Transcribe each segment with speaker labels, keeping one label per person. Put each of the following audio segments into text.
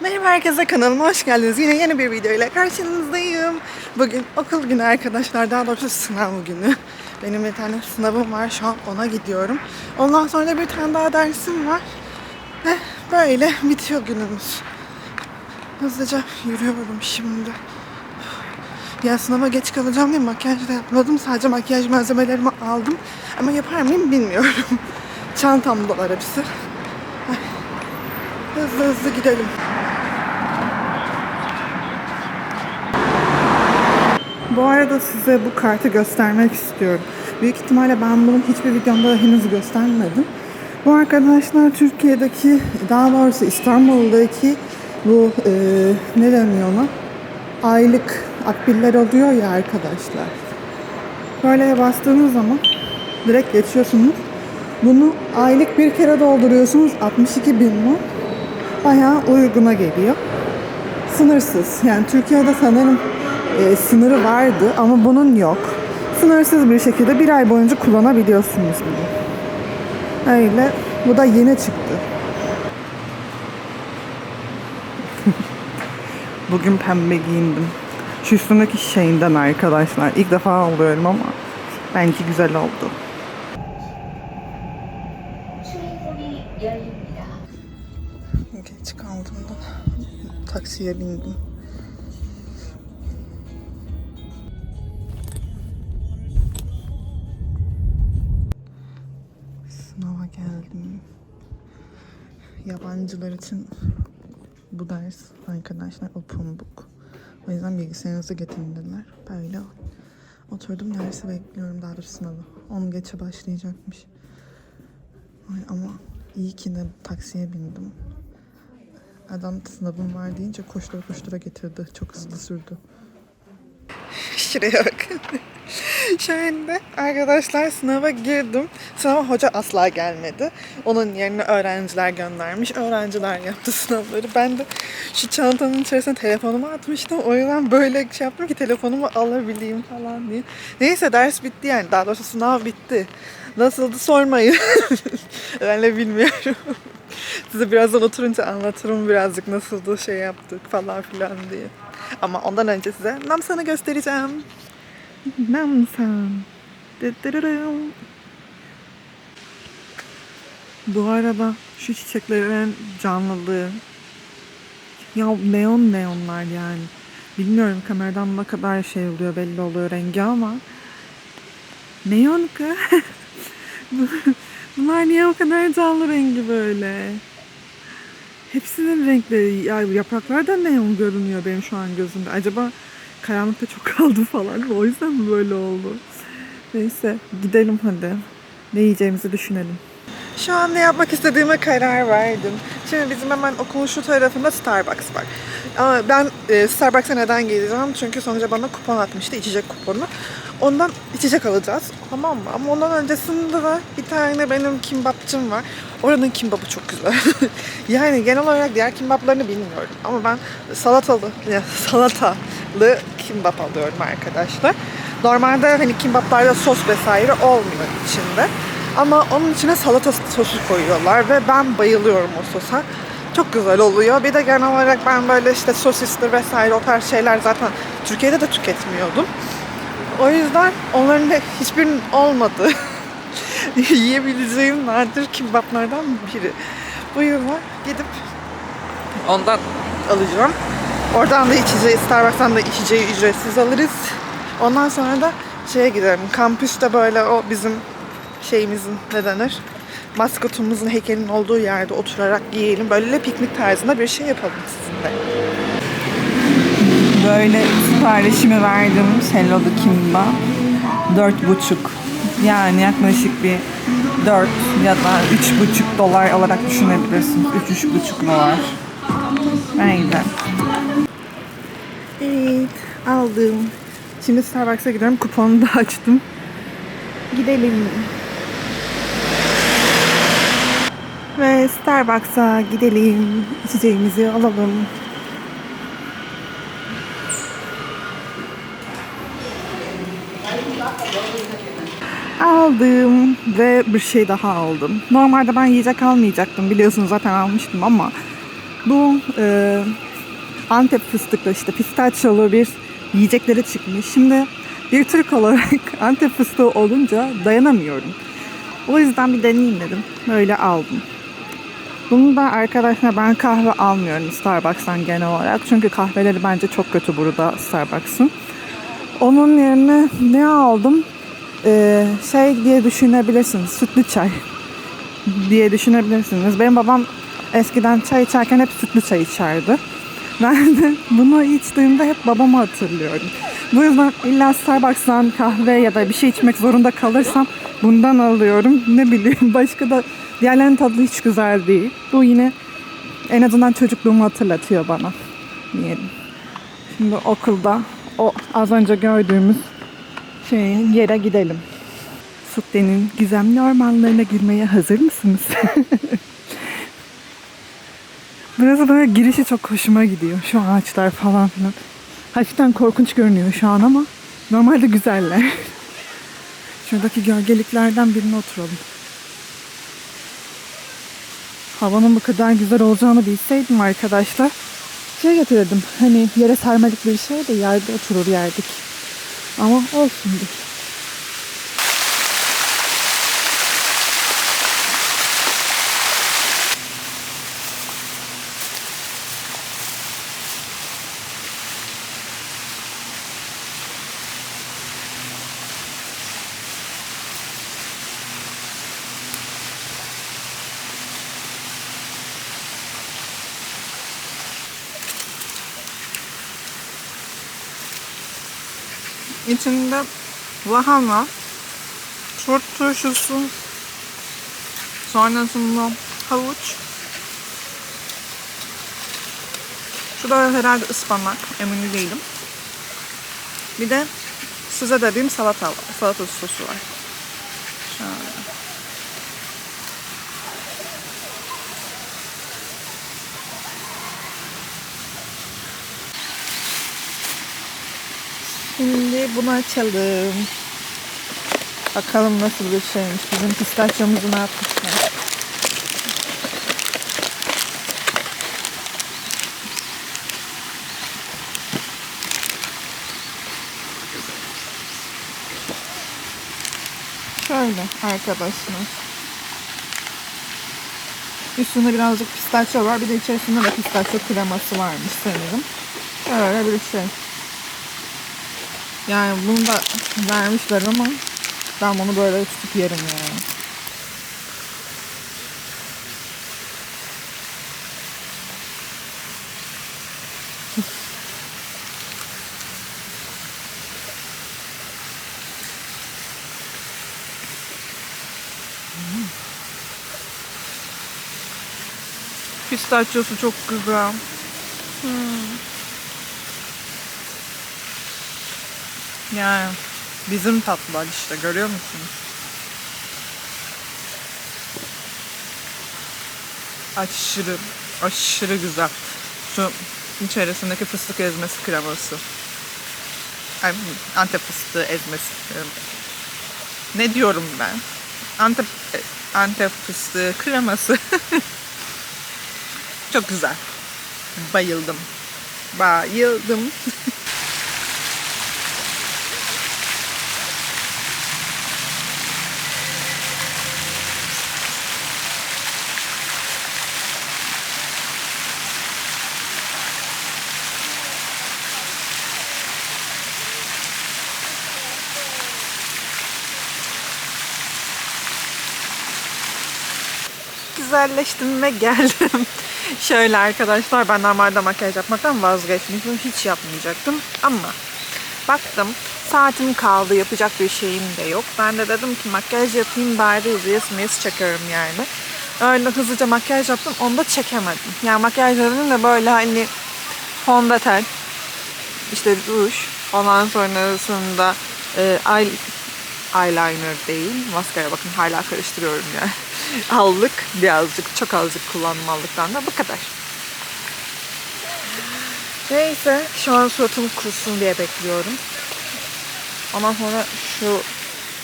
Speaker 1: Merhaba herkese kanalıma hoş geldiniz. Yine yeni bir video ile karşınızdayım. Bugün okul günü arkadaşlar. Daha doğrusu sınav günü. Benim bir tane sınavım var. Şu an ona gidiyorum. Ondan sonra bir tane daha dersim var. Ve böyle bitiyor günümüz. Hızlıca yürüyorum şimdi. Ya sınava geç kalacağım diye makyaj da yapmadım. Sadece makyaj malzemelerimi aldım. Ama yapar mıyım bilmiyorum. Çantamdalar hepsi. Ay. Hızlı hızlı gidelim. Bu arada size bu kartı göstermek istiyorum. Büyük ihtimalle ben bunu hiçbir videomda henüz göstermedim. Bu arkadaşlar Türkiye'deki, daha doğrusu İstanbul'daki bu e, ne deniyor ona? Aylık akbiller oluyor ya arkadaşlar. Böyle bastığınız zaman direkt geçiyorsunuz. Bunu aylık bir kere dolduruyorsunuz. 62 bin mi? Bayağı uyguna geliyor. Sınırsız. Yani Türkiye'de sanırım e, sınırı vardı ama bunun yok. Sınırsız bir şekilde bir ay boyunca kullanabiliyorsunuz bunu. Öyle. Bu da yeni çıktı. Bugün pembe giyindim. Şu üstümdeki şeyinden arkadaşlar. İlk defa alıyorum ama bence güzel oldu. Geç kaldım da taksiye bindim. Yabancılar için bu ders arkadaşlar open book. O yüzden bilgisayarınızı getirin dediler. Böyle oturdum dersi bekliyorum daha doğrusu sınavı. 10 geçe başlayacakmış. Ay ama iyi ki de taksiye bindim. Adam sınavım var deyince koştura koştura getirdi. Çok hızlı sürdü. Şuraya bakın. Şöyle arkadaşlar sınava girdim. Sınava hoca asla gelmedi. Onun yerine öğrenciler göndermiş. Öğrenciler yaptı sınavları. Ben de şu çantanın içerisine telefonumu atmıştım. O yüzden böyle şey yaptım ki telefonumu alabileyim falan diye. Neyse ders bitti yani. Daha doğrusu sınav bitti. Nasıldı sormayın. ben de bilmiyorum. Size birazdan oturunca anlatırım birazcık nasıldı şey yaptık falan filan diye. Ama ondan önce size Namsan'ı göstereceğim. Namsan. Dıdırırım. Bu arada şu çiçeklerin canlılığı. Ya neon neonlar yani. Bilmiyorum kameradan ne kadar şey oluyor belli oluyor rengi ama. Neon kız. Bunlar niye o kadar canlı rengi böyle? Hepsinin renkleri, ya yapraklar da neon görünüyor benim şu an gözümde. Acaba karanlıkta çok kaldı falan? O yüzden mi böyle oldu? Neyse gidelim hadi. Ne yiyeceğimizi düşünelim. Şu an ne yapmak istediğime karar verdim. Şimdi bizim hemen okulun şu tarafında Starbucks var. Ama ben e, Starbucks'a neden gideceğim? Çünkü sonuçta bana kupon atmıştı, içecek kuponu. Ondan içecek alacağız. Tamam mı? Ama ondan öncesinde de bir tane benim kimbapçım var. Oranın kimbabı çok güzel. yani genel olarak diğer kimbaplarını bilmiyorum. Ama ben salatalı, ya salatalı kimbap alıyorum arkadaşlar. Normalde hani kimbaplarda sos vesaire olmuyor içinde. Ama onun içine salata sosu koyuyorlar ve ben bayılıyorum o sosa. Çok güzel oluyor. Bir de genel olarak ben böyle işte sosisli vesaire o tarz şeyler zaten Türkiye'de de tüketmiyordum. O yüzden onların da hiçbirinin olmadığı yiyebileceğim nadir kimbaplardan biri. Bu yüzden gidip ondan alacağım. Oradan da içeceği, Starbucks'tan da içeceği ücretsiz alırız. Ondan sonra da şeye gidelim. Kampüste böyle o bizim şeyimizin ne denir? Maskotumuzun heykelinin olduğu yerde oturarak yiyelim. Böyle piknik tarzında bir şey yapalım sizinle. Böyle siparişimi verdim. Hello'lu kimba. Dört buçuk. Yani yaklaşık bir 4 ya da üç buçuk dolar olarak düşünebilirsiniz. Üç, üç buçuk dolar. Öyle. Evet, aldım. Şimdi Starbucks'a gidiyorum. Kuponu da açtım. Gidelim. Ve Starbucks'a gidelim. İçeceğimizi alalım. Aldım ve bir şey daha aldım. Normalde ben yiyecek almayacaktım biliyorsunuz zaten almıştım ama Bu e, Antep fıstıklı işte pistachiyolu bir yiyecekleri çıkmış. Şimdi bir Türk olarak Antep fıstığı olunca dayanamıyorum. O yüzden bir deneyeyim dedim. Böyle aldım. Bunu da arkadaşlar ben kahve almıyorum Starbucks'tan genel olarak. Çünkü kahveleri bence çok kötü burada Starbucks'ın. Onun yerine ne aldım? Ee, şey diye düşünebilirsiniz. Sütlü çay diye düşünebilirsiniz. Benim babam eskiden çay içerken hep sütlü çay içerdi. Ben de bunu içtiğimde hep babamı hatırlıyorum. Bu yüzden illa Starbucks'tan kahve ya da bir şey içmek zorunda kalırsam bundan alıyorum. Ne bileyim başka da diğerlerinin tadı hiç güzel değil. Bu yine en azından çocukluğumu hatırlatıyor bana. Diyelim. Şimdi okulda o az önce gördüğümüz şeyin yere gidelim. Sutte'nin gizemli ormanlarına girmeye hazır mısınız? Burası böyle girişi çok hoşuma gidiyor. Şu ağaçlar falan filan. Hafiften korkunç görünüyor şu an ama normalde güzeller. Şuradaki gölgeliklerden birine oturalım. Havanın bu kadar güzel olacağını bilseydim arkadaşlar şey getirdim. Hani yere sermelik bir şey de yerde oturur yerdik. Ama olsun bir. İçinde lahana, turp turşusu, sonrasında havuç. Şu da herhalde ıspanak, emin değilim. Bir de size dediğim salata salata sosu var. Şöyle. Şimdi bunu açalım. Bakalım nasıl bir şeymiş. Bizim pistachyomuzu ne yapmışlar. Şöyle arkadaşlar. Üstünde birazcık pistachyo var. Bir de içerisinde de pistachyo kreması varmış sanırım. Öyle bir şey. Yani bunu da vermişler ama ben bunu böyle tutup yerim yani. Pistachyosu çok güzel. Yani bizim tatlılar işte görüyor musunuz? Aşırı, aşırı güzel. Şu içerisindeki fıstık ezmesi kreması. Antep fıstığı ezmesi. Ne diyorum ben? Antep Antep fıstığı kreması. Çok güzel. Bayıldım. Bayıldım. güzelleştim geldim. Şöyle arkadaşlar ben normalde makyaj yapmaktan vazgeçmiştim. Hiç yapmayacaktım ama baktım saatim kaldı yapacak bir şeyim de yok. Ben de dedim ki makyaj yapayım bari Reels Reels çekerim yani. Öyle hızlıca makyaj yaptım onu da çekemedim. Yani makyajlarım da böyle hani fondöten, işte ruj, ondan sonrasında e, eye, eyeliner değil, maskara bakın hala karıştırıyorum yani. Allık birazcık, çok azıcık kullandım allıktan da bu kadar. Neyse şu an suratım kurusun diye bekliyorum. Ondan sonra şu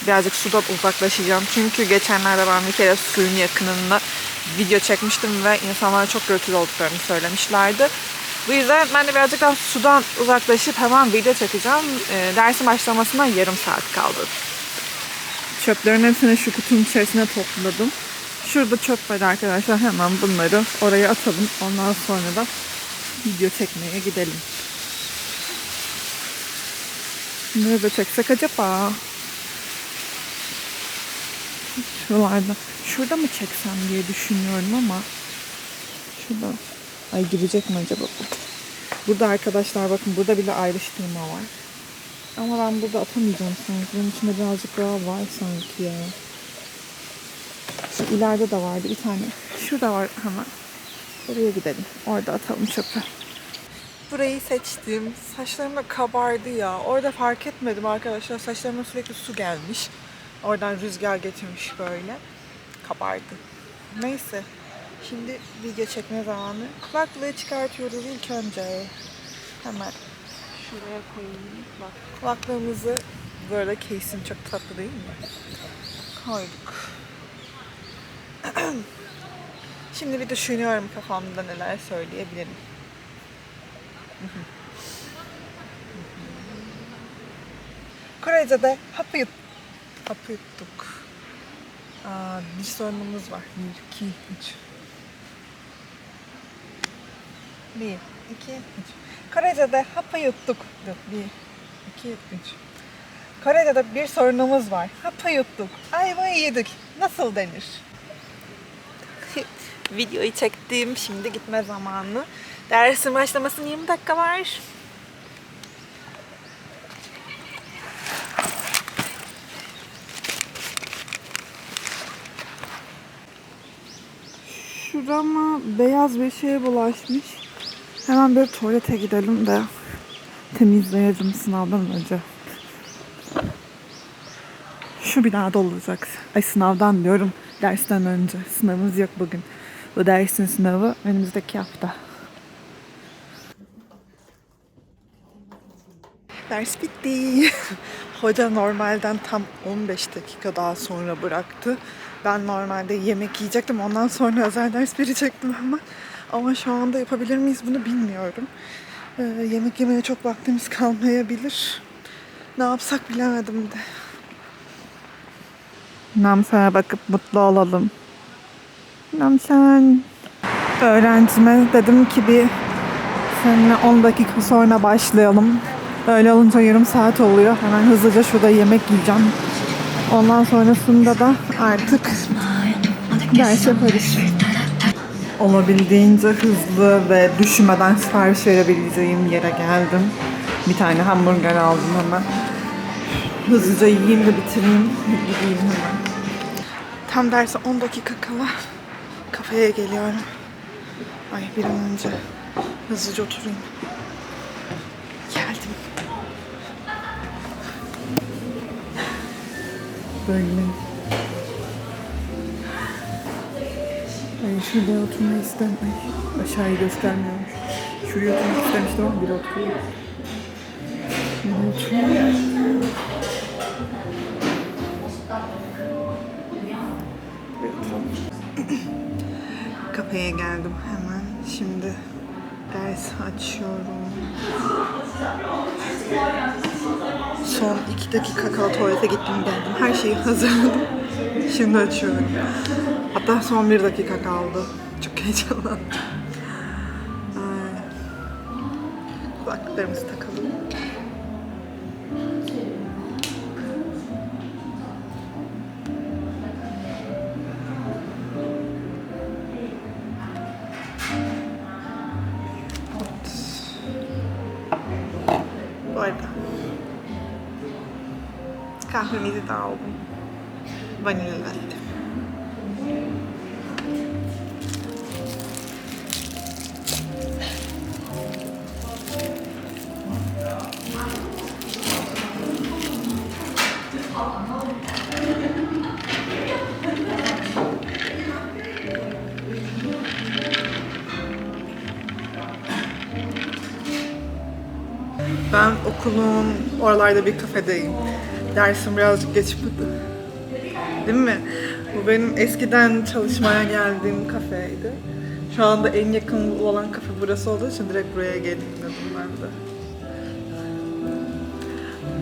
Speaker 1: birazcık sudan uzaklaşacağım. Çünkü geçenlerde ben bir kere suyun yakınında video çekmiştim ve insanlara çok gürültülü olduklarını söylemişlerdi. Bu yüzden ben de birazcık daha sudan uzaklaşıp hemen video çekeceğim. E, dersin başlamasına yarım saat kaldı. Çöplerin hepsini şu kutunun içerisine topladım. Şurada çöp var arkadaşlar. Hemen bunları oraya atalım. Ondan sonra da video çekmeye gidelim. Nerede çeksek acaba? Şuralarda. Şurada mı çeksem diye düşünüyorum ama. Şurada. Ay girecek mi acaba bu? Burada arkadaşlar bakın burada bile ayrıştırma var. Ama ben burada atamayacağım sanki. Bunun içinde birazcık daha var sanki ya. Şu ileride de vardı bir tane. Şurada var hemen. Oraya gidelim. Orada atalım çöpe. Burayı seçtim. Saçlarım da kabardı ya. Orada fark etmedim arkadaşlar. Saçlarıma sürekli su gelmiş. Oradan rüzgar getirmiş böyle. Kabardı. Neyse. Şimdi video çekme zamanı. Kulaklığı çıkartıyoruz ilk önce. Hemen Şuraya koyayım. Bak. Kulaklığımızı bu arada case'in çok tatlı değil mi? Koyduk. Şimdi bir düşünüyorum kafamda neler söyleyebilirim. Korece'de hapı, yut hapı yuttuk. Aa, bir sorunumuz var. 1, 2, 3. 1, 2, 3. Karaca'da hapı yuttuk. Bir, iki, üç. Karaca'da bir sorunumuz var. Hapı yuttuk. Ayvayı yedik. Nasıl denir? Videoyu çektim. Şimdi gitme zamanı. Dersin başlamasının 20 dakika var. Şurama beyaz bir şeye bulaşmış. Hemen bir tuvalete gidelim de temizleyelim sınavdan önce. Şu binada olacak. Ay sınavdan diyorum. Dersten önce. Sınavımız yok bugün. Bu dersin sınavı önümüzdeki hafta. Ders bitti. Hoca normalden tam 15 dakika daha sonra bıraktı. Ben normalde yemek yiyecektim. Ondan sonra özel ders verecektim ama. Ama şu anda yapabilir miyiz bunu bilmiyorum. Ee, yemek yemeye çok vaktimiz kalmayabilir. Ne yapsak bilemedim de. Namsa'ya bakıp mutlu olalım. Namsen. Öğrencime dedim ki bir seninle 10 dakika sonra başlayalım. Öyle olunca yarım saat oluyor. Hemen hızlıca şurada yemek yiyeceğim. Ondan sonrasında da artık ders yaparız. Olabildiğince hızlı ve düşünmeden sipariş verebileceğim yere geldim. Bir tane hamburger aldım hemen. Hızlıca yiyeyim de bitireyim. Gideyim hemen. Tam derse 10 dakika kala kafeye geliyorum. Ay bir an önce hızlıca oturayım. Geldim. Böyle. Şurada oturmayı istem. Ay aşağıyı göstermiyormuş. Şuraya oturmak istemiştim ama biri oturuyor. Şuraya oturuyor. Kafeye geldim hemen. Şimdi ders açıyorum. Son iki dakika kala tuvalete gittim geldim. Her şeyi hazırladım. Şimdi açıyorum. Hatta son bir dakika kaldı. Çok heyecanlandım. Kulaklıklarımızı takalım. Arada kahvemizi de aldım. Vanilya okulun oralarda bir kafedeyim. Dersim birazcık geçmedi. Değil mi? Bu benim eskiden çalışmaya geldiğim kafeydi. Şu anda en yakın olan kafe burası olduğu için direkt buraya geldim dedim ben de.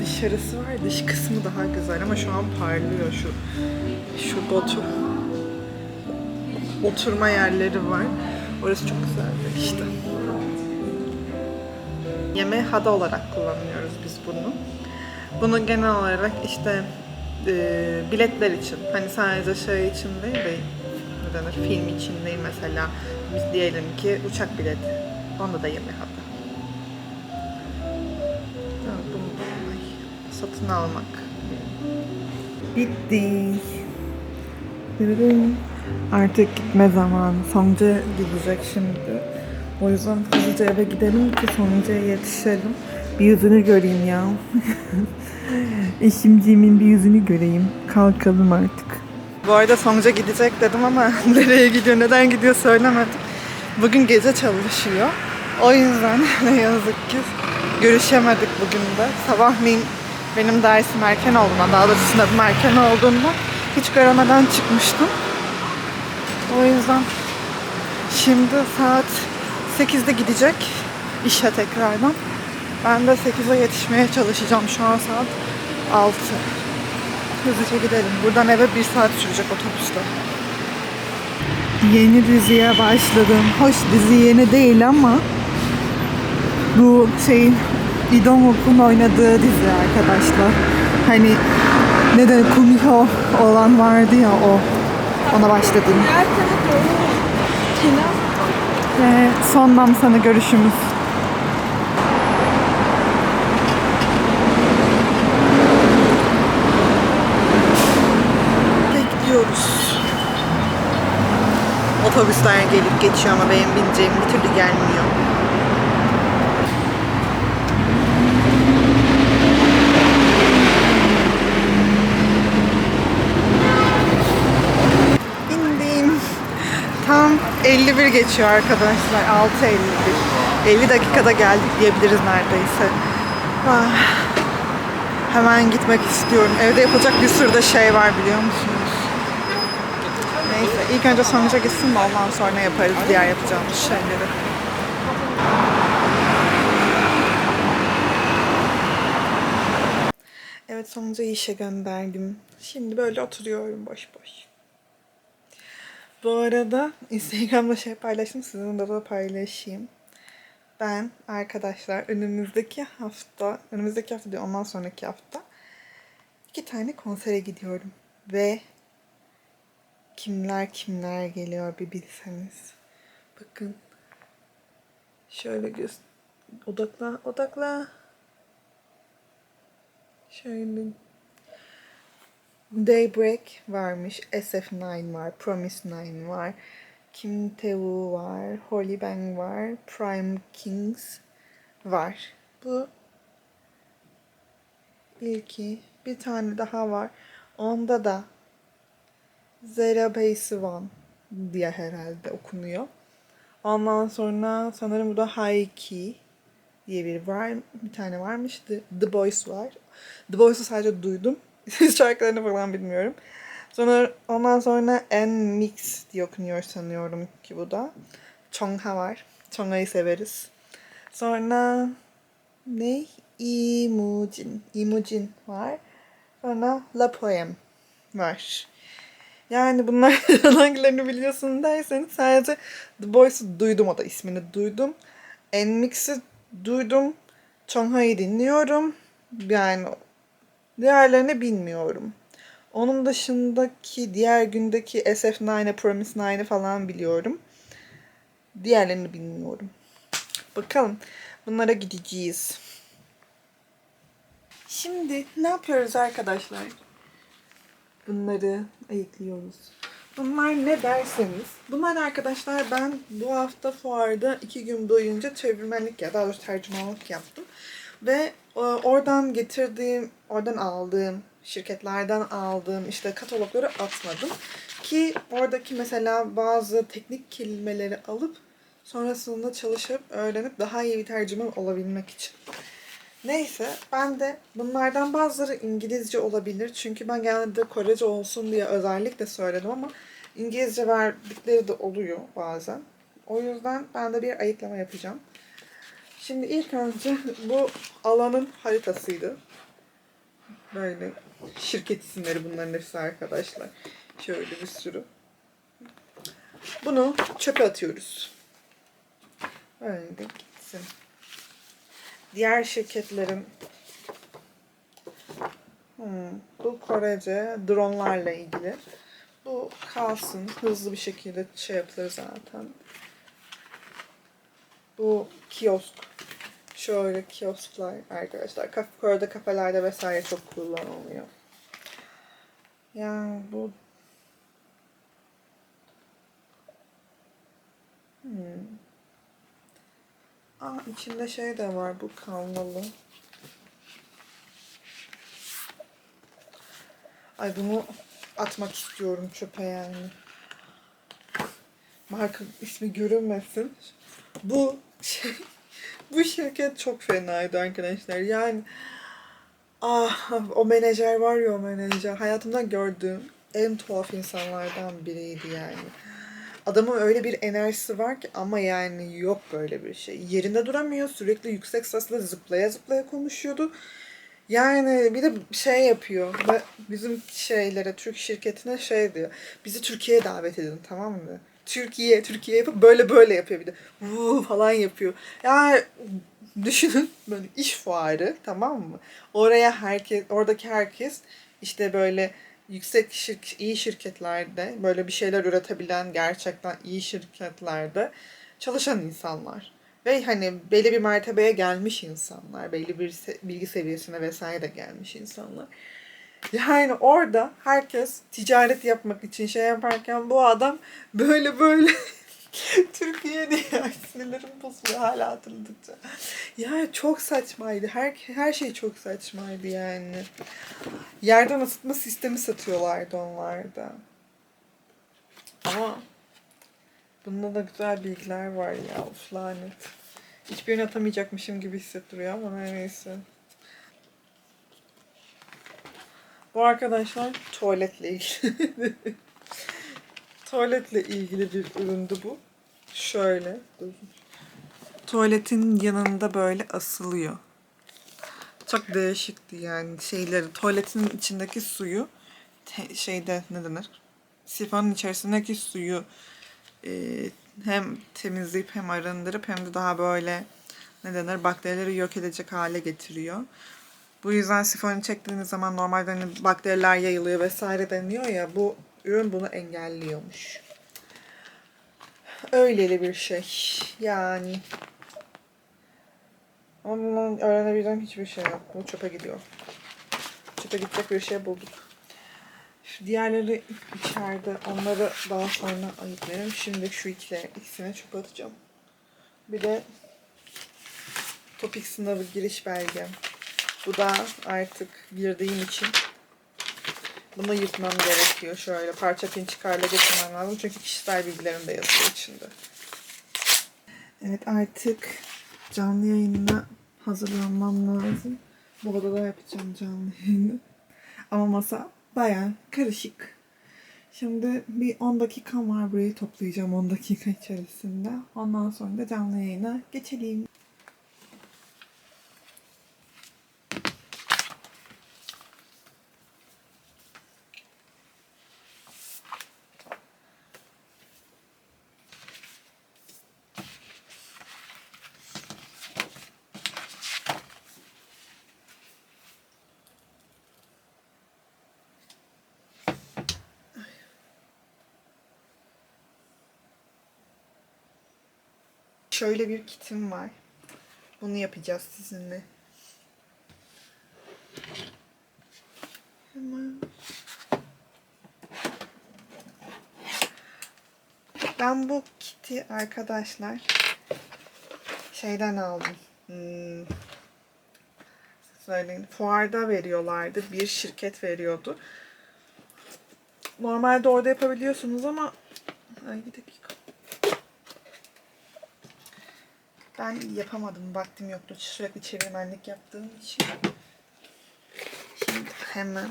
Speaker 1: Dışarısı var, dış kısmı daha güzel ama şu an parlıyor şu. Şurada otur, oturma yerleri var. Orası çok güzeldi işte. Yemeği hada olarak kullanıyoruz biz bunu. Bunu genel olarak işte e, biletler için, hani sadece şey için değil de ne denir, film için değil mesela. Biz diyelim ki uçak bileti. Onda da yemeği hada. Satın almak. Bitti. Artık gitme zamanı. Songca gidecek şimdi. O yüzden hızlıca eve gidelim ki Songca'ya yetişelim. Bir yüzünü göreyim ya. Eşimciğimin bir yüzünü göreyim. Kalkalım artık. Bu arada Songca gidecek dedim ama nereye gidiyor, neden gidiyor söylemedim. Bugün gece çalışıyor. O yüzden ne yazık ki görüşemedik bugün de. Sabahleyin benim dersim erken olduğundan, daha doğrusu sınavım erken olduğundan hiç göremeden çıkmıştım. O yüzden şimdi saat 8'de gidecek işe tekrardan. Ben de 8'e yetişmeye çalışacağım. Şu an saat 6. Hızlıca gidelim. Buradan eve bir saat sürecek otobüste. Yeni diziye başladım. Hoş dizi yeni değil ama bu şeyin İdom Uk'un oynadığı dizi arkadaşlar. Hani ne de Kumiho olan vardı ya o. Ona başladım. Ve sondan sana görüşümüz. Bekliyoruz. Otobüsler gelip geçiyor ama benim bineceğim bir türlü gelmiyor. Tam 51 geçiyor arkadaşlar. 6.51. 50 dakikada geldik diyebiliriz neredeyse. Ah. Hemen gitmek istiyorum. Evde yapılacak bir sürü de şey var biliyor musunuz? Neyse ilk önce sonuca gitsin de ondan sonra yaparız diğer yapacağımız şeyleri. Evet sonuca işe gönderdim. Şimdi böyle oturuyorum boş boş. Bu arada Instagram'da şey paylaştım. Sizinle de paylaşayım. Ben arkadaşlar önümüzdeki hafta, önümüzdeki hafta değil ondan sonraki hafta iki tane konsere gidiyorum. Ve kimler kimler geliyor bir bilseniz. Bakın. Şöyle göz odakla odakla. Şöyle Daybreak varmış, SF9 var, Promise 9 var, Kim Tae-woo var, Holly Bang var, Prime Kings var. Bu ilki. Bir tane daha var. Onda da Zera Base One diye herhalde okunuyor. Ondan sonra sanırım bu da Key diye bir var. Bir tane varmış. The, The Boys var. The Boys'u sadece duydum. Şarkılarını falan bilmiyorum. Sonra ondan sonra En Mix diye okunuyor sanıyorum ki bu da. Chongha var. Chongha'yı severiz. Sonra ne? Imujin. Imujin var. Sonra La Poem var. Yani bunlar hangilerini biliyorsun derseniz sadece The Boys'u duydum o da ismini duydum. Nmix'i duydum. Chongha'yı dinliyorum. Yani diğerlerini bilmiyorum. Onun dışındaki diğer gündeki SF9'e, Promise 9'e falan biliyorum. Diğerlerini bilmiyorum. Bakalım. Bunlara gideceğiz. Şimdi ne yapıyoruz arkadaşlar? Bunları ayıklıyoruz. Bunlar ne derseniz. Bunlar arkadaşlar ben bu hafta fuarda iki gün boyunca çevirmenlik ya daha doğrusu tercümanlık yaptım. Ve oradan getirdiğim, oradan aldığım, şirketlerden aldığım işte katalogları atmadım. Ki oradaki mesela bazı teknik kelimeleri alıp sonrasında çalışıp öğrenip daha iyi bir tercüman olabilmek için. Neyse ben de bunlardan bazıları İngilizce olabilir. Çünkü ben genelde Korece olsun diye özellikle söyledim ama İngilizce verdikleri de oluyor bazen. O yüzden ben de bir ayıklama yapacağım. Şimdi ilk önce bu alanın haritasıydı. Böyle şirket isimleri bunların hepsi arkadaşlar. Şöyle bir sürü. Bunu çöpe atıyoruz. Öyle gitsin. Diğer şirketlerin Hmm, bu Korece dronlarla ilgili. Bu kalsın. Hızlı bir şekilde şey yapılır zaten. Bu kiosk. Şöyle kiosklar arkadaşlar. Kore'de kafelerde vesaire çok kullanılıyor. Yani bu Hmm. Aa içinde şey de var bu kanlalı. Ay bunu atmak istiyorum çöpe yani. Marka ismi görünmesin. Bu şey, bu şirket çok fenaydı arkadaşlar. Yani ah o menajer var ya o menajer. Hayatımda gördüğüm en tuhaf insanlardan biriydi yani. Adamın öyle bir enerjisi var ki ama yani yok böyle bir şey. Yerinde duramıyor. Sürekli yüksek sesle zıplaya zıplaya konuşuyordu. Yani bir de şey yapıyor. Bizim şeylere, Türk şirketine şey diyor. Bizi Türkiye'ye davet edin tamam mı? Türkiye, Türkiye yapıp böyle böyle yapıyor bir de. Vuu falan yapıyor. Yani düşünün böyle iş fuarı tamam mı? Oraya herkes, oradaki herkes işte böyle yüksek şirk, iyi şirketlerde böyle bir şeyler üretebilen gerçekten iyi şirketlerde çalışan insanlar. Ve hani belli bir mertebeye gelmiş insanlar, belli bir bilgi seviyesine vesaire gelmiş insanlar. Yani orada herkes ticaret yapmak için şey yaparken bu adam böyle böyle Türkiye diye sinirlerim bozuluyor hala hatırladıkça. Yani çok saçmaydı. Her, her şey çok saçmaydı yani. Yerden ısıtma sistemi satıyorlardı onlarda. Ama bunda da güzel bilgiler var ya. Uf lanet. Hiçbirini atamayacakmışım gibi hissettiriyor ama neyse. Bu arkadaşlar tuvaletle ilgili. tuvaletle ilgili bir üründü bu. Şöyle. Tuvaletin yanında böyle asılıyor. Çok değişikti yani şeyleri. Tuvaletin içindeki suyu şeyde ne denir? Sifonun içerisindeki suyu e, hem temizleyip hem arındırıp hem de daha böyle ne denir bakterileri yok edecek hale getiriyor. Bu yüzden sifonu çektiğiniz zaman normalde hani bakteriler yayılıyor vesaire deniyor ya bu ürün bunu engelliyormuş. Öyleli bir şey. Yani. Ama bundan öğrenebileceğim hiçbir şey yok. Bu çöpe gidiyor. Çöpe gidecek bir şey bulduk. Şu diğerleri içeride. Onları daha sonra ayıklayalım. Şimdi şu ikileri, ikisini çöpe atacağım. Bir de topik sınavı giriş belgem. Bu da artık girdiğim için bunu yırtmam gerekiyor. Şöyle parça pin çıkarla getirmem lazım. Çünkü kişisel bilgilerim de yazıyor içinde. Evet artık canlı yayınına hazırlanmam lazım. Bu odada yapacağım canlı yayını. Ama masa bayağı karışık. Şimdi bir 10 dakikam var burayı toplayacağım 10 dakika içerisinde. Ondan sonra da canlı yayına geçelim. Şöyle bir kitim var. Bunu yapacağız sizinle. Hemen. Ben bu kiti arkadaşlar şeyden aldım. Hmm. Söyleyin. Fuarda veriyorlardı. Bir şirket veriyordu. Normalde orada yapabiliyorsunuz ama Ay bir dakika. Ben yapamadım. Vaktim yoktu. Sürekli çevirmenlik yaptığım için. Şimdi hemen.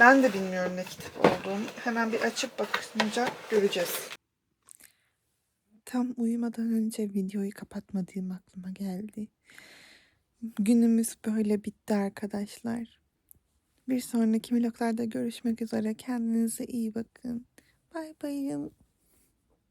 Speaker 1: Ben de bilmiyorum ne kitap olduğunu. Hemen bir açıp bakınca göreceğiz. Tam uyumadan önce videoyu kapatmadığım aklıma geldi. Günümüz böyle bitti arkadaşlar. Bir sonraki vloglarda görüşmek üzere. Kendinize iyi bakın. Bay bayım.